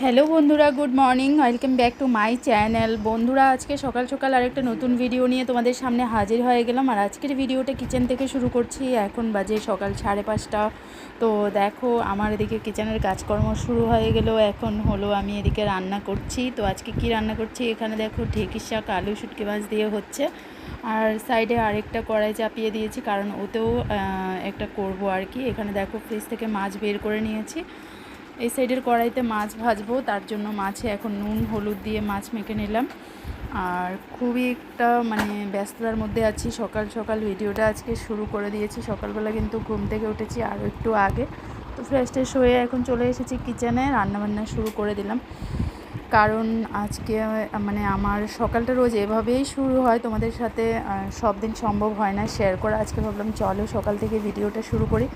Hello বন্ধুরা, good morning, welcome back to my channel. বন্ধুরা, আজকে সকাল সকাল আরেকটা নতুন ভিডিও নিয়ে তোমাদের সামনে হাজির হয়ে গেলাম। আর আজকের ভিডিওটা কিচেন থেকে শুরু করছি। এখন বাজে সকাল সাড়ে পাঁচটা। তো দেখো, আমার এদিকে কিচেনের কাজকর্ম শুরু হয়ে গেল। এখন হলো আমি এদিকে রান্না করছি। তো আজকে কি রান্না করছি? এখানে দেখো, ঢেঁকির শাক, আলু শুটকি মাছ দিয়ে হচ্ছে। আর সাইডে আরেকটা কড়াই চাপিয়ে দিয়েছি, কারণ ওতেও একটা করব আর কি। এখানে দেখো, ফ্রিজ থেকে মাছ বের করে নিয়েছি। এই সাইডের কড়াইতে মাছ ভাজবো, তার জন্য মাছে এখন নুন, হলুদ দিয়ে মাছ মেখে নিলাম। আর খুবই একটা মানে ব্যস্ততার মধ্যে আছি, সকাল সকাল ভিডিওটা আজকে শুরু করে দিয়েছি। সকালবেলা কিন্তু ঘুম থেকে উঠেছি আরও একটু আগে। তো ফ্রেশ ট্রেশ হয়ে এখন চলে এসেছি কিচেনে রান্নাবান্না শুরু করে দিলাম। কারণ আজকে মানে আমার সকালটা রোজ এভাবেই শুরু হয়, তোমাদের সাথে সব দিন সম্ভব হয় না শেয়ার করা। আজকে ভাবলাম চলো সকাল থেকে ভিডিওটা শুরু করি।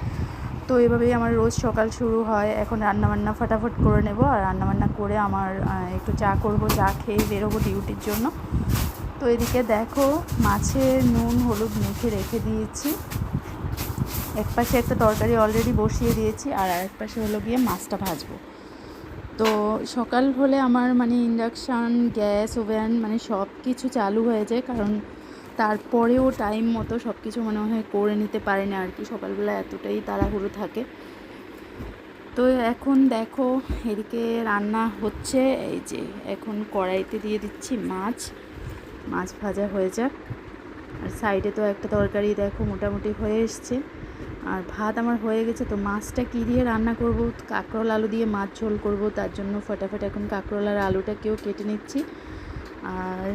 তো এভাবেই আমার রোজ সকাল শুরু হয়। এখন রান্নাবান্না ফাটাফাট করে নেব আর রান্নাবান্না করে আমার একটু চা করব, চা খেয়ে বেরোবো ডিউটির জন্য। তো এদিকে দেখো মাছের নুন, হলুদ মেখে রেখে দিয়েছি। এক পাশে একটা তরকারি অলরেডি বসিয়ে দিয়েছি আর আরেক পাশে হলো গিয়ে মাছটা ভাজবো। তো সকাল হলে আমার মানে ইন্ডাকশান গ্যাস ওভেন মানে সব কিছু চালু হয়ে যায় কারণ তারপরেও টাইম মতো সব কিছু মনে হয় করে নিতে পারে না আর কি। সকালবেলা এতটাই তাড়াহুড়ো থাকে। তো এখন দেখো, এদিকে রান্না হচ্ছে। এই যে এখন কড়াইতে দিয়ে দিচ্ছি মাছ। মাছ ভাজা হয়ে যাক। আর সাইডে তো একটা তরকারি দেখো মোটামুটি হয়ে এসছে। আর ভাত আমার হয়ে গেছে, তো মাছটা কী দিয়ে রান্না করব? কাঁকরোল আলু দিয়ে মাছ ঝোল করব। তার জন্য ফটাফট এখন কাঁকরোল আর আলুটাকেও কেটে নিচ্ছি। আর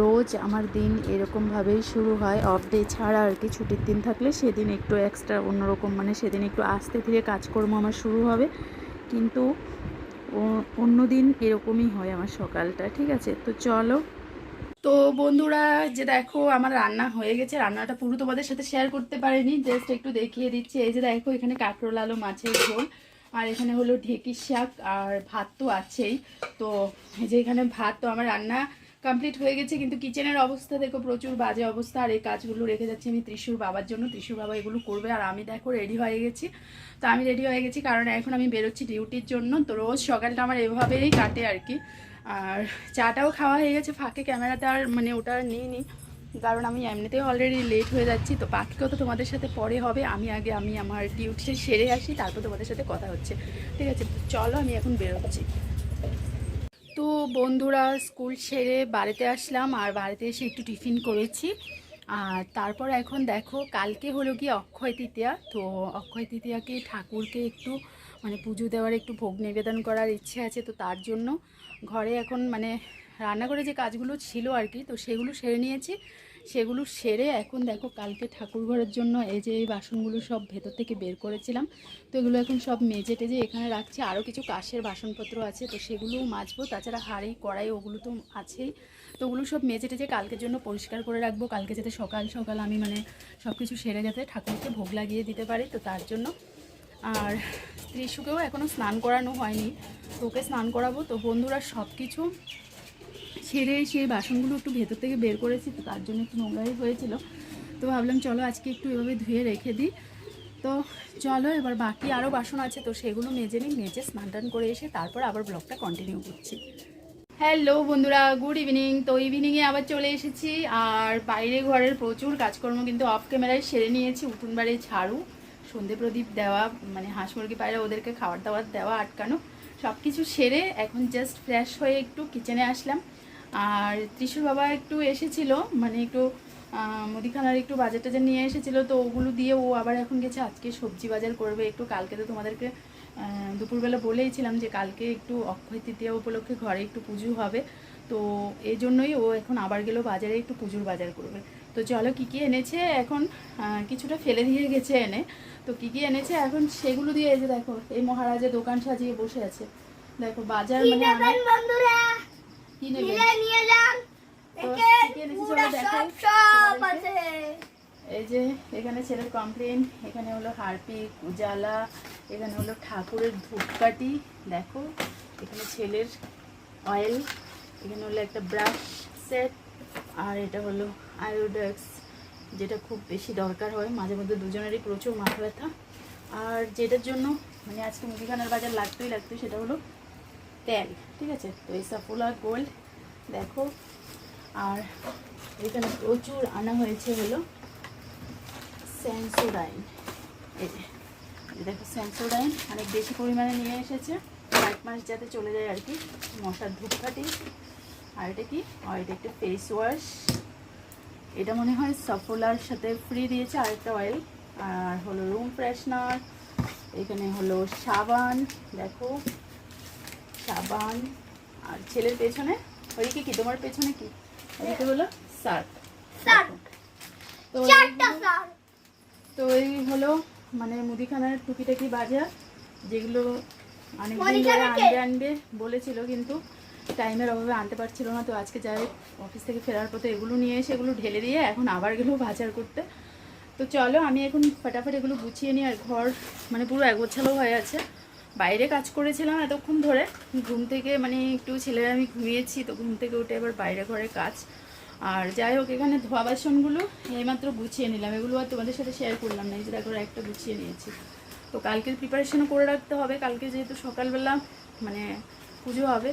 রোজ আমার দিন এরকমভাবেই শুরু হয়। অফ ডে ছাড়া আর কি ছুটির দিন থাকলে সেদিন একটু এক্সট্রা অন্যরকম মানে সেদিন একটু আস্তে ধীরে কাজকর্ম আমার শুরু হবে। কিন্তু অন্য দিন এরকমই হয় আমার সকালটা, ঠিক আছে? তো চলো। তো বন্ধুরা, যে দেখো আমার রান্না হয়ে গেছে। রান্নাটা পুরো তোমাদের সাথে শেয়ার করতে পারিনি জাস্ট একটু দেখিয়ে দিচ্ছি। এই যে দেখো, এখানে কাঁকরোল আলু, মাছের ঝোল। আর এখানে হলো ঢেঁকির শাক আর ভাত তো আছেই। তো এই যে এখানে ভাত, তো আমার রান্না কমপ্লিট হয়ে গেছে, কিন্তু কিচেনের অবস্থা দেখো, প্রচুর বাজে অবস্থা। আর এই কাজগুলো রেখে যাচ্ছি আমি ত্রিশুর বাবার জন্য। ত্রিশুর বাবা এগুলো করবে, আর আমি দেখো রেডি হয়ে গেছি। তো আমি রেডি হয়ে গেছি, কারণ এখন আমি বেরোচ্ছি ডিউটির জন্য। তো রোজ সকালটা আমার এভাবেই কাটে আর কি। আর চাটাও খাওয়া হয়ে গেছে, ফাঁকে ক্যামেরাতে আর মানে ওটা নিইনি কারণ আমি এমনিতেও অলরেডি লেট হয়ে যাচ্ছি। তো বাকিও তো তোমাদের সাথে পরে হবে। আমি আগে, আমি আমার ডিউটি সেরে আসি, তারপর তোমাদের সাথে কথা হচ্ছে। ঠিক আছে চলো আমি এখন বেরোচ্ছি। তো বন্ধুরা, স্কুল সেরে বাড়িতে আসলাম আর বাড়িতে এসে একটু টিফিন করেছি। আর তারপর এখন দেখো, কালকে হলো কি অক্ষয় তৃতীয়া। তো অক্ষয় তৃতীয়াকে, ঠাকুরকে একটু মানে পুজো দেওয়ার একটু ভোগ নিবেদন করার ইচ্ছে আছে তো তার জন্য। ঘরে এখন মানে রান্না করে যে কাজগুলো ছিল আর কি, তো সেগুলো সেরে নিয়েছি। সেগুলো সেরে এখন দেখো কালকে ঠাকুর ঘরের জন্য এই যে এই বাসনগুলো সব ভেতর থেকে বের করেছিলাম। তো এগুলো এখন সব মেজে টেজে এখানে রাখছি। আরও কিছু কাশের বাসনপত্র আছে, তো সেগুলোও মাজবো। তাছাড়া হাঁড়ি, কড়াই ওগুলো তো আছেই। তো ওগুলো সব মেজে টেজে কালকের জন্য পরিষ্কার করে রাখব। কালকে যাতে সকাল সকাল আমি মানে সব কিছু সেরে যাতে ঠাকুরকে ভোগ লাগিয়ে দিতে পারি, তো তার জন্য। আর ত্রিশুকেও এখনও স্নান করানো হয়নি। তোকে স্নান করাবো। তো বন্ধুরা সব কিছু ছেড়ে সেই বাসনগুলো একটু ভেতর থেকে বের করেছি, তো তার জন্য একটু নোংরাই হয়েছিল। তো ভাবলাম, চলো আজকে একটু এভাবে ধুয়ে রেখে দিই। তো চলো, এবার বাকি আরও বাসন আছে, তো সেগুলো মেজে নিই, মেজে স্নান টান করে এসে তারপর আবার ব্লগটা কন্টিনিউ করছি। হ্যালো বন্ধুরা গুড ইভিনিং তো ইভিনিংয়ে আবার চলে এসেছি, আর বাইরে ঘরের প্রচুর কাজকর্ম কিন্তু অফ ক্যামেরায় সেরে নিয়েছি, উঠুন বাড়ি ঝাড়ু, সন্ধে প্রদীপ দেওয়া মানে হাঁস মুরগি পায়রা ওদেরকে খাবার দাবার দেওয়া আটকানো সব কিছু সেরে এখন জাস্ট ফ্রেশ হয়ে একটু কিচেনে আসলাম। আর ত্রিশুর বাবা একটু এসেছিল মানে একটু মুদিখানার একটু বাজার টাজার নিয়ে এসেছিল তো ওগুলো দিয়ে ও আবার এখন গেছে আজকে সবজি বাজার করবে। একটু কালকে তো তোমাদেরকে দুপুরবেলা বলেইছিলাম যে কালকে একটু অক্ষয় তৃতীয়া উপলক্ষে ঘরে একটু পুজো হবে। তো এই জন্যই ও এখন আবার গেল বাজারে একটু পুজোর বাজার করবে। তো চলো কী কী এনেছে এখন কিছুটা ফেলে দিয়ে গেছে এনে। তো কী কী এনেছে এখন সেগুলো দিয়ে এই যে দেখো এই মহারাজের দোকান সাজিয়ে বসে আছে। দেখো বাজার মানে কি এই যে এখানে ছেলের কমপ্লেন এখানে হলো হারপিক উজালা এখানে হলো ঠাকুরের ধূপকাঠি দেখো এখানে ছেলের অয়েল এখানে হলো একটা ব্রাশ সেট আর এটা হলো আয়োডেক্স যেটা খুব বেশি দরকার হয় মাঝে মধ্যে দুজনেরই প্রচুর মাথা ব্যথা। আর যেটার জন্য মানে আজকে মুদিখানার বাজার লাগতোই লাগতো সেটা হলো তেল ঠিক আছে? তো এই সাফুলা গোল্ড দেখো। আর এখানে প্রচুর আনা হয়েছে হলো স্যান্সোডাইন এই দেখো স্যান্সোডাইন অনেক বেশি পরিমাণে নিয়ে এসেছে। এক মাস যাতে চলে যায় আর কি, মশার ধূপকাঠি। আর এটা কি? আর এটা একটা ফেস ওয়াশ এটা মনে হয় সফোলার সাথে ফ্রি দিয়েছে আরেকটা অয়েল আর হলো রুম ফ্রেশনার এখানে হলো সাবান, দেখো। সাবান আর ছেলের পেছনে ওইদিকে কি? তোমার পেছনে কি? ওইদিকে হলো Surf। তো তো এই হলো মানে মুদিখানার টুকিটাকি বাজার যেগুলো অনেকদিন ধরে আনবে আনবে বলেছিল কিন্তু টাইমের অভাবে আনতে পারছিল না। তো আজকে যাই অফিস থেকে ফেরার পথে এগুলো নিয়ে এসে এগুলো ঢেলে দিয়ে এখন আবার গেলেও বাজার করতে। তো চলো আমি এখন ফটাফট এগুলো গুছিয়ে নিই আর ঘর মানে পুরো একগোছালো হয়ে আছে। বাইরে কাজ করেছিলাম এতক্ষণ ধরে। ঘুম থেকে মানে একটু ছেলেরা আমি ঘুমিয়েছি তো ঘুম থেকে উঠে এবার বাইরে ঘরে কাজ। আর যাই হোক, এখানে ধোয়া বাসনগুলো এইমাত্র গুছিয়ে নিলাম। এগুলো আর তোমাদের সাথে শেয়ার করলাম না, এই যে দেখো একটা গুছিয়ে নিয়েছি। তো কালকের প্রিপারেশনও করে রাখতে হবে। কালকে যেহেতু সকালবেলা মানে পুজো হবে,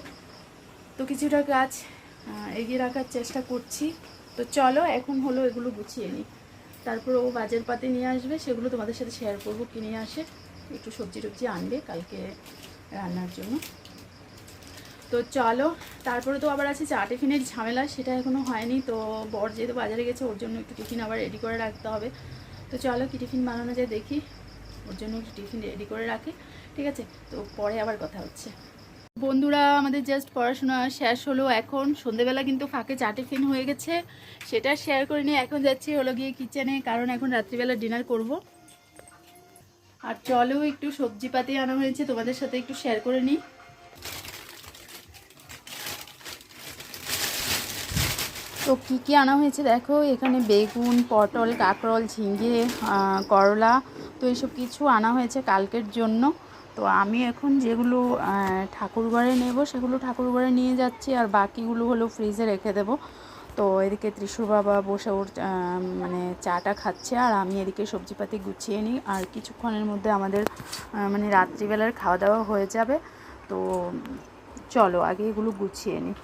তো কিছুটা কাজ এগিয়ে রাখার চেষ্টা করছি। তো চলো, এখন হলো এগুলো গুছিয়ে নিই। তারপর ও বাজার পাতি নিয়ে আসবে, সেগুলো তোমাদের সাথে শেয়ার করব কিনে আসে। একটু সবজি টবজি আনবে কালকে রান্নার জন্য। তো চলো, তারপরে তো আবার আছে চা টিফিনের ঝামেলা, সেটা এখনও হয়নি। তো বর যেহেতু বাজারে গেছে, ওর জন্য একটু টিফিন আবার রেডি করে রাখতে হবে। তো চলো কি টিফিন বানানো যায় দেখি, ওর জন্য একটু টিফিন রেডি করে রাখি, ঠিক আছে? তো পরে আবার কথা হচ্ছে। বন্ধুরা, আমাদের জাস্ট পড়াশোনা শেষ হলো এখন। সন্ধেবেলা কিন্তু ফাঁকে চা টিফিন হয়ে গেছে, সেটা শেয়ার করে নিয়ে এখন যাচ্ছি হলো গিয়ে কিচেনে কারণ এখন রাত্রিবেলা ডিনার করব। আর চলো একটু সবজি পাতি আনা হয়েছে, তোমাদের সাথে একটু শেয়ার করে নিই। তো কী কী আনা হয়েছে দেখো, এখানে বেগুন, পটল, কাঁকরোল, ঝিঙে করলা, তো এইসব কিছু আনা হয়েছে কালকের জন্য। তো আমি এখন যেগুলো ঠাকুরঘরে নেব সেগুলো ঠাকুরঘরে নিয়ে যাচ্ছি, আর বাকিগুলো হলো ফ্রিজে রেখে দেবো। তো এদিকে ত্রিশুর বাবা বসে ওর মানে চাটা খাচ্ছে আর আমি এদিকে সবজিপাতি গুছিয়ে নিই। আর কিছুক্ষণের মধ্যে আমাদের মানে রাত্রিবেলার খাওয়া দাওয়া হয়ে যাবে। তো চলো, আগে এগুলো গুছিয়ে নিই।